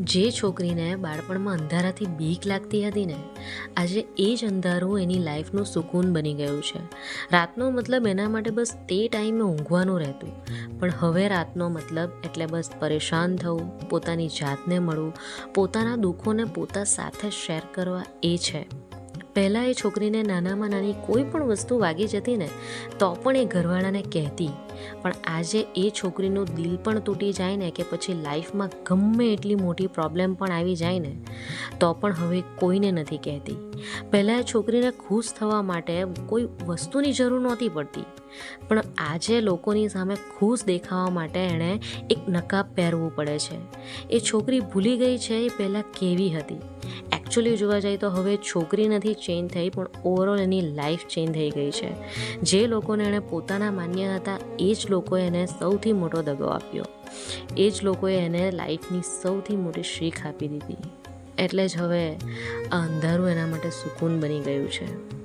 જે છોકરીને બાળપણમાં અંધારાથી બીક લાગતી હતી ને, આજે એ જ અંધારું એની લાઈફનું સુકૂન બની ગયું છે. રાતનો મતલબ એના માટે બસ તે ટાઈમે ઊંઘવાનું રહેતું. પણ હવે રાતનો મતલબ એટલે બસ પરેશાન થવું, પોતાની જાતને મળવું, પોતાના દુઃખોને પોતા સાથે શેર કરવા એ છે. પહેલાં એ છોકરીને નાનામાં નાની કોઈ પણ વસ્તુ વાગી જતી ને, તો પણ એ ઘરવાળાને કહેતી પણ આજે એ છોકરીનું દિલ પણ તૂટી જાય ને કે પછી લાઈફમાં ગમે એટલી મોટી પ્રોબ્લેમ પણ આવી જાય ને, તો પણ હવે કોઈને નથી કહેતી. પહેલાં એ છોકરીને ખુશ થવા માટે કોઈ વસ્તુની જરૂર નહોતી પડતી. પણ આજે લોકોની સામે ખુશ દેખાવા માટે એણે એક નકાબ પહેરવું પડે છે. એ છોકરી ભૂલી ગઈ છે એ પહેલાં કેવી હતી? એકચ્યુઅલી જોવા જઈએ તો હવે છોકરી નથી ચેન્જ થઈ, પણ ઓવરઓલ એની લાઈફ ચેન્જ થઈ ગઈ છે. જે લોકોને એણે પોતાના માન્ય હતા, એ જ લોકોએ એને સૌથી મોટો દગો આપ્યો. એ જ લોકોએ એને લાઈફની સૌથી મોટી શીખ આપી દીધી. એટલે જ હવે આ અંધારું એના માટે સુકૂન બની ગયું છે.